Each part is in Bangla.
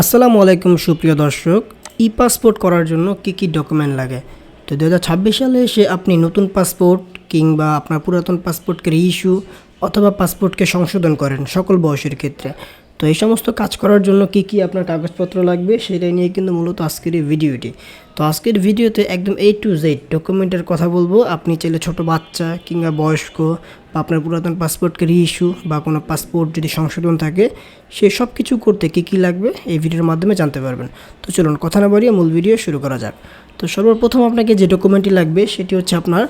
আসসালামু আলাইকুম সুপ্রিয় দর্শক ই পাসপোর্ট করার জন্য কি কি ডকুমেন্ট লাগে? তো দু হাজার ছাব্বিশ সালে এসে আপনি নতুন পাসপোর্ট কিংবা আপনার পুরাতন পাসপোর্টকে রিইস্যু অথবা পাসপোর্টকে সংশোধন করেন সকল বয়সের ক্ষেত্রে। এই সমস্ত কাজ করার জন্য কি কি আপনার কাগজপত্র লাগবে সেটাই নিয়ে কিন্তু মূলত আজকের ভিডিওটি। তো আজকের ভিডিওতে একদম এ টু জেড ডকুমেন্টের কথা বলব। আপনি চাইলে ছোট বাচ্চা কিংবা বয়স্ক বা আপনার পুরাতন পাসপোর্টকে রিইস্যু বা কোনো পাসপোর্ট যদি সংশোধন থাকে, সে সব কিছু করতে কী কী লাগবে এই ভিডিওর মাধ্যমে জানতে পারবেন। তো চলুন কথা না বাড়িয়ে মূল ভিডিও শুরু করা যাক। তো সর্বপ্রথম আপনাকে যে ডকুমেন্টটি লাগবে, সেটি হচ্ছে আপনার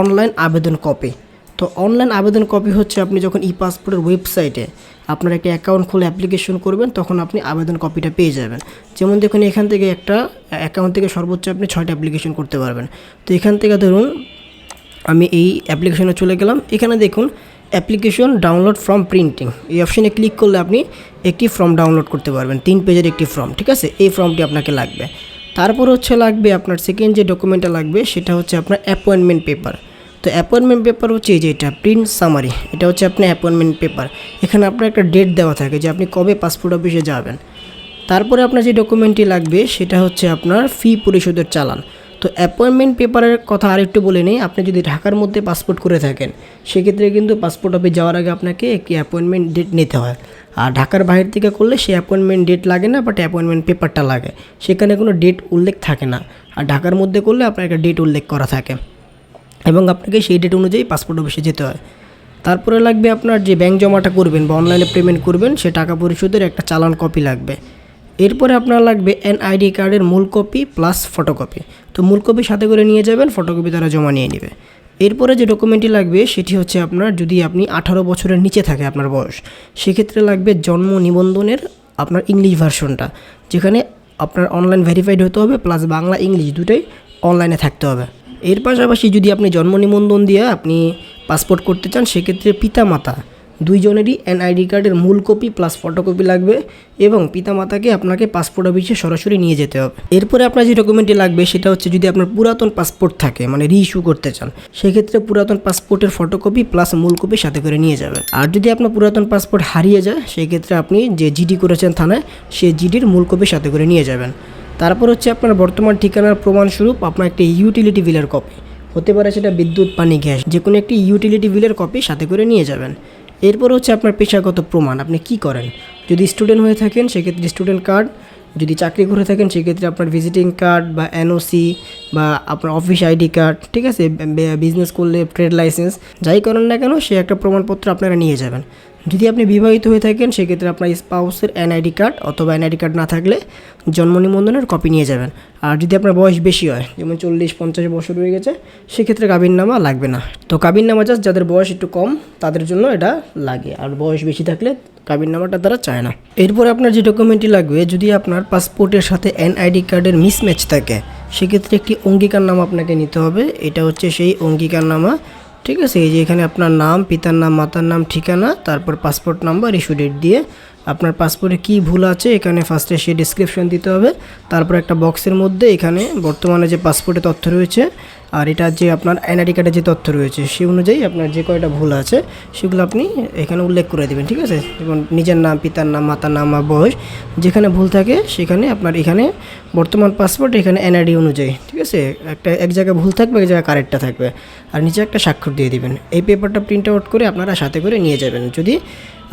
অনলাইন আবেদন কপি তো অনলাইন আবেদন কপি হচ্ছে আপনি যখন ই পাসপোর্টের ওয়েবসাইটে আপনার একটা অ্যাকাউন্ট খুলে অ্যাপ্লিকেশন করবেন, তখন আপনি আবেদন কপিটা পেয়ে যাবেন। যেমন দেখুন এখান থেকে একটা অ্যাকাউন্ট থেকে সর্বোচ্চ আপনি ছয়টা অ্যাপ্লিকেশন করতে পারবেন। তো এখান থেকে ধরুন আমি এই অ্যাপ্লিকেশনে চলে গেলাম। এখানে দেখুন অ্যাপ্লিকেশন ডাউনলোড ফর্ম প্রিন্টিং এই অপশনে ক্লিক করলে আপনি একটি ফর্ম ডাউনলোড করতে পারবেন। তিন পেজের একটি ফর্ম ঠিক আছে? এই ফর্মটি আপনাকে লাগবে। তারপর হচ্ছে লাগবে আপনার সেকেন্ড যে ডকুমেন্টটা লাগবে, সেটা হচ্ছে আপনার অ্যাপয়েন্টমেন্ট পেপার তো অ্যাপয়েন্টমেন্ট পেপার হচ্ছে এই যে এটা প্রিন্ট সামারি এটা হচ্ছে আপনার অ্যাপয়েন্টমেন্ট পেপার এখানে আপনার একটা ডেট দেওয়া থাকে যে আপনি কবে পাসপোর্ট অফিসে যাবেন। তারপরে আপনার যে ডকুমেন্টটি লাগবে, সেটা হচ্ছে আপনার ফি পরিশোধের চালান। তো অ্যাপয়েন্টমেন্ট পেপারের কথা আরেকটু বলে নিই, আপনি যদি ঢাকার মধ্যে পাসপোর্ট করে থাকেন, সেক্ষেত্রে কিন্তু পাসপোর্ট অফিস যাওয়ার আগে আপনাকে একটি অ্যাপয়েন্টমেন্ট ডেট নিতে হয়। আর ঢাকার বাইরে থেকে করলে সেই অ্যাপয়েন্টমেন্ট ডেট লাগে না বাট অ্যাপয়েন্টমেন্ট পেপারটা লাগে। সেখানে কোনো ডেট উল্লেখ থাকে না। আর ঢাকার মধ্যে করলে আপনার একটা ডেট উল্লেখ করা থাকে। এবং আপনাকে সেই ডেট অনুযায়ী পাসপোর্ট অফিসে যেতে হয়। তারপরে লাগবে আপনার যে ব্যাংক জমাটা করবেন বা অনলাইনে পেমেন্ট করবেন, সে টাকা পরিশোধের একটা চালান কপি লাগবে। এরপরে আপনার লাগবে এনআইডি কার্ডের মূল কপি প্লাস ফটোকপি তো মূল কপি সাথে করে নিয়ে যাবেন ফটোকপি তারা জমা নিয়ে নেবে। এরপরে যে ডকুমেন্টটি লাগবে, সেটি হচ্ছে আপনার যদি আপনি আঠারো বছরের নিচে থাকে আপনার বয়স, সেক্ষেত্রে লাগবে জন্ম নিবন্ধনের আপনার ইংলিশ ভার্সনটা যেখানে আপনার অনলাইন ভেরিফাইড হতে হবে প্লাস বাংলা ইংলিশ দুটোই অনলাইনে থাকতে হবে। এর পাশাপাশি যদি আপনি জন্ম নিবন্ধন দিয়ে আপনি পাসপোর্ট করতে চান, সেক্ষেত্রে পিতামাতা, দুইজনেরই এনআইডি কার্ডের মূল কপি প্লাস ফটোকপি লাগবে এবং পিতামাতাকে আপনাকে পাসপোর্ট অফিসে সরাসরি নিয়ে যেতে হবে। এরপরে আপনার যে ডকুমেন্টটি লাগবে, সেটা হচ্ছে যদি আপনার পুরাতন পাসপোর্ট থাকে মানে রিইস্যু করতে চান, সেক্ষেত্রে পুরাতন পাসপোর্টের ফটোকপি প্লাস মূল কপি সাথে করে নিয়ে যাবেন। আর যদি আপনার পুরাতন পাসপোর্ট হারিয়ে যায়, সেক্ষেত্রে আপনি যে জিডি করেছেন থানায় সেই জিডির মূল কপি সাথে করে নিয়ে যাবেন। তারপর হচ্ছে আপনার বর্তমান ঠিকানার প্রমাণস্বরূপ আপনার একটি ইউটিলিটি বিলের কপি হতে পারে সেটা বিদ্যুৎ, পানি, গ্যাস, যে কোনো একটি ইউটিলিটি বিলের কপি সাথে করে নিয়ে যাবেন। এরপর হচ্ছে আপনার পেশাগত প্রমাণ, আপনি কি করেন? যদি স্টুডেন্ট হয়ে থাকেন, সেক্ষেত্রে স্টুডেন্ট কার্ড যদি চাকরি করে থাকেন, সেক্ষেত্রে আপনার ভিজিটিং কার্ড বা এনওসি বা আপনার অফিস আইডি কার্ড ঠিক আছে? বিজনেস করলে ট্রেড লাইসেন্স যাই করেন না কেন, সে একটা প্রমাণপত্র আপনারা নিয়ে যাবেন। যদি আপনি বিবাহিত হয়ে থাকেন, সেক্ষেত্রে আপনার স্পাউসের এনআইডি কার্ড অথবা এনআইডি কার্ড না থাকলে জন্ম নিবন্ধনের কপি নিয়ে যাবেন। আর যদি আপনার বয়স বেশি হয়, যেমন চল্লিশ, পঞ্চাশ বছর হয়ে গেছে, সেক্ষেত্রে কাবিননামা লাগবে না। তো কাবিননামা জাস্ট যাদের বয়স একটু কম, তাদের জন্য এটা লাগে। আর বয়স বেশি থাকলে কাবিননামাটা তারা চায় না। এরপরে আপনার যে ডকুমেন্টটি লাগবে, যদি আপনার পাসপোর্টের সাথে এনআইডি কার্ডের মিসম্যাচ থাকে, সেক্ষেত্রে একটি অঙ্গীকারনামা আপনাকে নিতে হবে। এটা হচ্ছে সেই অঙ্গীকারনামা ঠিক আছে, এই যে এখানে আপনার নাম, পিতার নাম, মাতার নাম, ঠিকানা, তারপর পাসপোর্ট নাম্বার ইস্যু ডেট দিয়ে আপনার পাসপোর্টে কী ভুল আছে, এখানে ফার্স্টে সে ডিসক্রিপশন দিতে হবে। তারপর একটা বক্সের মধ্যে এখানে বর্তমানে যে পাসপোর্টে তথ্য রয়েছে, আর এটা যে আপনার এনআইডি কার্ডে যে তথ্য রয়েছে, সেই অনুযায়ী আপনার যে কয়টা ভুল আছে, সেগুলো আপনি এখানে উল্লেখ করে দেবেন, ঠিক আছে? যেমন নিজের নাম, পিতার নাম, মাতার নাম বা বয়স, যেখানে ভুল থাকে সেখানে আপনার এখানে বর্তমান পাসপোর্ট এখানে এনআইডি অনুযায়ী, ঠিক আছে? একটা এক জায়গায় ভুল থাকবে, এক জায়গায় কারেক্টটা থাকবে। আর নিচে একটা স্বাক্ষর দিয়ে দিবেন। এই পেপারটা প্রিন্ট আউট করে আপনারা সাথে করে নিয়ে যাবেন। যদি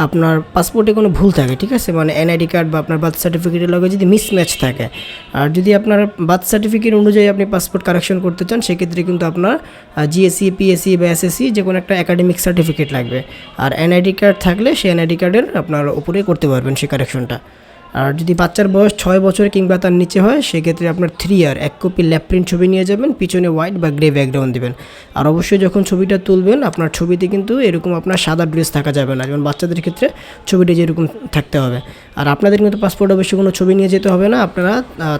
আপনার পাসপোর্টে কোনো ভুল থাকে, ঠিক আছে? মানে এনআইডি কার্ড বা আপনার বার্থ সার্টিফিকেটের লগে যদি মিসম্যাচ থাকে, আর যদি আপনার বার্থ সার্টিফিকেট অনুযায়ী আপনি পাসপোর্ট কারেকশন করতে চান, সেক্ষেত্রে কিন্তু আপনার জিএসসি পিএসসি বা এসএসসি যে কোনো একটা একাডেমিক সার্টিফিকেট লাগবে। আর এনআইডি কার্ড থাকলে সেই এনআইডি কার্ডের আপনার উপরে করতে পারবেন সেই কারেকশনটা আর যদি বাচ্চার বয়স ছয় বছর কিংবা তার নিচে হয়, সেক্ষেত্রে আপনার থ্রি ইয়ার এক কপি ল্যাপ প্রিন্ট ছবি নিয়ে যাবেন, পিছনে হোয়াইট বা গ্রে ব্যাকগ্রাউন্ড দেবেন। আর অবশ্যই যখন ছবিটা তুলবেন, আপনার ছবিতে কিন্তু এরকম আপনার সাদা ড্রেস থাকা যাবে না। যেমন বাচ্চাদের ক্ষেত্রে ছবিটা যেরকম থাকতে হবে। আর আপনাদের কিন্তু পাসপোর্ট অবশ্যই কোনো ছবি নিয়ে যেতে হবে না। আপনারা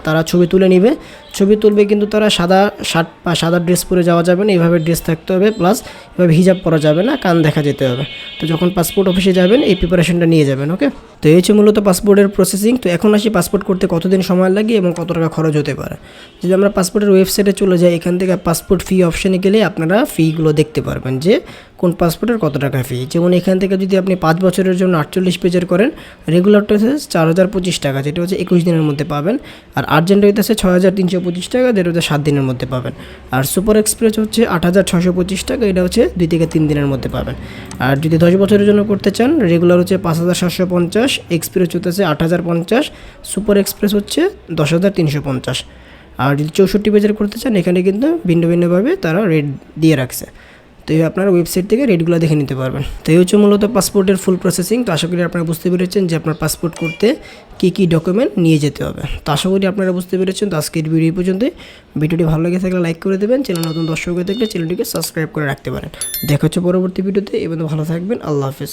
তারা ছবি তুলে নেবে। ছবি তুলবে কিন্তু তারা সাদা শার্ট বা সাদা ড্রেস পরে যাওয়া যাবে না। এইভাবে ড্রেস থাকতে হবে প্লাস এভাবে হিজাব পরা যাবে না, কান দেখা যেতে হবে। তো যখন পাসপোর্ট অফিসে যাবেন, এই প্রিপারেশনটা নিয়ে যাবেন ওকে তো এই হচ্ছে মূলত পাসপোর্টের প্রসেসিং তো এখন আসি পাসপোর্ট করতে কতদিন সময় লাগে এবং কত টাকা খরচ হতে পারে। যদি আমরা পাসপোর্টের ওয়েবসাইটে চলে যাই, এখান থেকে পাসপোর্ট ফি অপশানে গেলে আপনারা ফিগুলো দেখতে পারবেন যে কোন পাসপোর্টের কত টাকা ফি যেমন এখান থেকে যদি আপনি পাঁচ বছরের জন্য আটচল্লিশ পেজের করেন রেগুলারটা হচ্ছে চার হাজার পঁচিশ টাকা, যেটা হচ্ছে একুশ দিনের মধ্যে পাবেন। আর আর্জেন্ট হইতেছে ছয় হাজার তিনশো পঁচিশ টাকা যেটা হচ্ছে সাত দিনের মধ্যে পাবেন। আর সুপার এক্সপ্রেস হচ্ছে আট হাজার ছশো পঁচিশ টাকা, এটা হচ্ছে দুই থেকে তিন দিনের মধ্যে পাবেন। আর যদি দশ বছরের জন্য করতে চান রেগুলার হচ্ছে পাঁচ হাজার সাতশো পঞ্চাশ এক্সপ্রেস হচ্ছে আট হাজার পঞ্চাশ সুপার এক্সপ্রেস হচ্ছে দশ হাজার তিনশো পঞ্চাশ। আর যদি চৌষট্টি পেজের করতে চান, এখানে কিন্তু ভিন্ন ভিন্নভাবে তারা রেট দিয়ে রাখছে। তো এই আপনার ওয়েবসাইট থেকে রেটগুলো দেখে নিতে পারবেন। তো এই হচ্ছে মূলত পাসপোর্টের ফুল প্রসেসিং তো আশা করি আপনারা বুঝতে পেরেছেন যে আপনার পাসপোর্ট করতে কী কী ডকুমেন্ট নিয়ে যেতে হবে। তো আশা করি আপনারা বুঝতে পেরেছেন। তো আজকের ভিডিও এই পর্যন্তই। ভিডিওটি ভালো লেগে থাকলে লাইক করে দেবেন। চ্যানেল নতুন দর্শক হয়ে থাকলে চ্যানেলটিকে সাবস্ক্রাইব করে রাখতে পারেন। দেখা হচ্ছে পরবর্তী ভিডিওতে এবং ভালো থাকবেন। আল্লাহ হাফেজ।